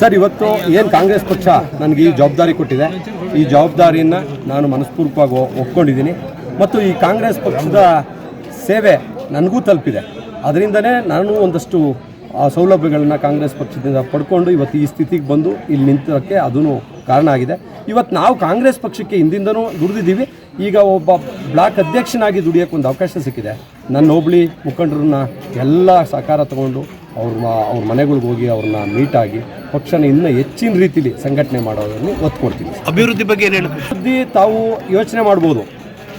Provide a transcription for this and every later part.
Sir ಇವತ್ತು ಏನು ಕಾಂಗ್ರೆಸ್ ಪಕ್ಷ ನನಗೆ ಈ ಜವಾಬ್ದಾರಿ ಕೊಟ್ಟಿದೆ. ಈ ಜವಾಬ್ದಾರಿಯನ್ನು ನಾನು ಮನಸ್ಪೂರ್ವಕವಾಗಿ ಒಪ್ಕೊಂಡಿದ್ದೀನಿ. ಮತ್ತು ಈ ಕಾಂಗ್ರೆಸ್ ಪಕ್ಷದ ಸೇವೆ ನನಗೂ ತಲುಪಿದೆ. ಅದರಿಂದನೇ ನಾನು ಒಂದಷ್ಟು ಆ, ಸೌಲಭ್ಯಗಳನ್ನ ಕಾಂಗ್ರೆಸ್ ಪಕ್ಷದಿಂದ ಪಡ್ಕೊಂಡು ಇವತ್ತು ಈ ಸ್ಥಿತಿಗೆ ಬಂದು ಇಲ್ಲಿ ನಿಂತಕ್ಕೆ ಅದೂ ಕಾರಣ ಆಗಿದೆ. ಇವತ್ತು ನಾವು ಕಾಂಗ್ರೆಸ್ ಪಕ್ಷಕ್ಕೆ ಹಿಂದಿಂದನೂ ದುಡಿದಿದ್ದೀವಿ. ಈಗ ಒಬ್ಬ ಬ್ಲಾಕ್ ಅಧ್ಯಕ್ಷನಾಗಿ ದುಡಿಯೋಕ್ಕೆ ಒಂದು ಅವಕಾಶ ಸಿಕ್ಕಿದೆ. ನನ್ನ ಹೋಬಳಿ ಮುಖಂಡರನ್ನ ಎಲ್ಲ ಸಹಕಾರ ತಗೊಂಡು ಅವ್ರ ಮ- ಅವ್ರ ಮನೆಗಳಿಗೆ ಹೋಗಿ ಅವ್ರನ್ನ ಆಗಿ ಪಕ್ಷನ ಇನ್ನೂ ಹೆಚ್ಚಿನ ರೀತಿಲಿ ಸಂಘಟನೆ ಮಾಡೋದನ್ನು ಒತ್ತು ಕೊಡ್ತೀನಿ ಅಭಿವೃದ್ಧಿ ಬಗ್ಗೆ ಏನು ಅಭಿವೃದ್ಧಿ ತಾವು ಯೋಚನೆ ಮಾಡ್ಬೋದು.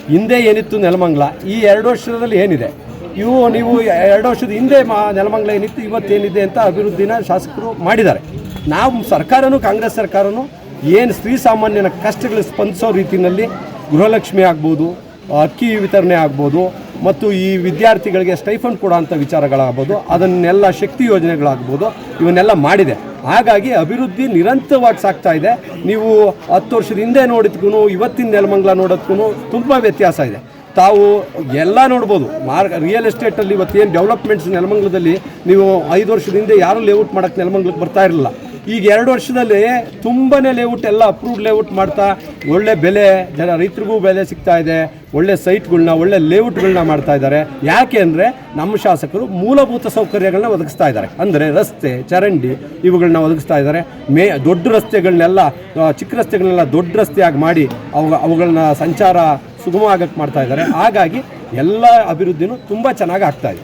ಹಿಂದೆ ಏನಿತ್ತು ನೆಲಮಂಗ್ಲ ಈ ಎರಡು ವರ್ಷದಲ್ಲಿ ಏನಿದೆ? ಇವು ನೀವು ಎರಡು ವರ್ಷದ ಹಿಂದೆ ಮಾ ನೆಲಮಂಗ್ಲ ಏನಿತ್ತು ಇವತ್ತೇನಿದೆ ಅಂತ ಅಭಿವೃದ್ಧಿನ ಶಾಸಕರು ಮಾಡಿದ್ದಾರೆ. ನಾವು ಸರ್ಕಾರನೂ ಕಾಂಗ್ರೆಸ್ ಸರ್ಕಾರನೂ ಏನು ಸ್ತ್ರೀ ಸಾಮಾನ್ಯನ ಕಷ್ಟಗಳು ಸ್ಪಂದಿಸೋ ರೀತಿಯಲ್ಲಿ ಗೃಹಲಕ್ಷ್ಮಿ ಆಗ್ಬೋದು ಅಕ್ಕಿ ವಿತರಣೆ ಆಗ್ಬೋದು ಮತ್ತು ಈ ವಿದ್ಯಾರ್ಥಿಗಳಿಗೆ ಸ್ಟೈಫಂಡ್ ಕೊಡೋಂಥ ವಿಚಾರಗಳಾಗ್ಬೋದು, ಅದನ್ನೆಲ್ಲ ಶಕ್ತಿ ಯೋಜನೆಗಳಾಗ್ಬೋದು, ಇವನ್ನೆಲ್ಲ ಮಾಡಿದೆ. ಹಾಗಾಗಿ ಅಭಿವೃದ್ಧಿ ನಿರಂತರವಾಗಿ ಸಾಗ್ತಾ ಇದೆ. ನೀವು ಹತ್ತು ವರ್ಷದ ಹಿಂದೆ ನೋಡಿದ್ಗೂ ಇವತ್ತಿನ ನೆಲಮಂಗ್ಲ ನೋಡೋದಕ್ಕೂ ತುಂಬ ವ್ಯತ್ಯಾಸ ಇದೆ. ತಾವು ಎಲ್ಲ ನೋಡ್ಬೋದು. ಮಾರ್ಗ, ರಿಯಲ್ ಎಸ್ಟೇಟಲ್ಲಿ ಇವತ್ತೇನು ಡೆವಲಪ್ಮೆಂಟ್ಸ್ ನೆಲಮಂಗ್ಲದಲ್ಲಿ ನೀವು ಐದು ವರ್ಷದ ಹಿಂದೆ ಯಾರೂ ಲೇಔಟ್ ಮಾಡೋಕ್ಕೆ ನೆಲಮಂಗ್ಲಕ್ಕೆ ಬರ್ತಾ ಇರಲಿಲ್ಲ. ಈಗ ಎರಡು ವರ್ಷದಲ್ಲಿ ತುಂಬನೇ ಲೇಔಟ್ ಎಲ್ಲ ಅಪ್ರೂವ್ಡ್ ಲೇಔಟ್ ಮಾಡ್ತಾ ಒಳ್ಳೆ ಬೆಲೆ, ಜನ ರೈತರಿಗೂ ಬೆಲೆ ಸಿಗ್ತಾ ಇದೆ. ಒಳ್ಳೆ ಸೈಟ್ಗಳನ್ನ ಒಳ್ಳೆ ಲೇಔಟ್ಗಳನ್ನ ಮಾಡ್ತಾ ಇದ್ದಾರೆ. ಯಾಕೆ ಅಂದರೆ ನಮ್ಮ ಶಾಸಕರು ಮೂಲಭೂತ ಸೌಕರ್ಯಗಳನ್ನ ಒದಗಿಸ್ತಾ ಇದ್ದಾರೆ. ಅಂದರೆ ರಸ್ತೆ, ಚರಂಡಿ ಇವುಗಳನ್ನ ಒದಗಿಸ್ತಾ ಇದ್ದಾರೆ. ಮೇ, ದೊಡ್ಡ ರಸ್ತೆಗಳನ್ನೆಲ್ಲ ಚಿಕ್ಕ ರಸ್ತೆಗಳನ್ನೆಲ್ಲ ದೊಡ್ಡ ರಸ್ತೆಯಾಗಿ ಮಾಡಿ ಅವು ಅವುಗಳನ್ನ ಸಂಚಾರ ಸುಗಮ ಆಗಕ್ಕೆ ಮಾಡ್ತಾ ಇದ್ದಾರೆ. ಹಾಗಾಗಿ ಎಲ್ಲ ಅಭಿವೃದ್ಧಿನೂ ತುಂಬ ಚೆನ್ನಾಗಿ ಆಗ್ತಾ ಇದೆ.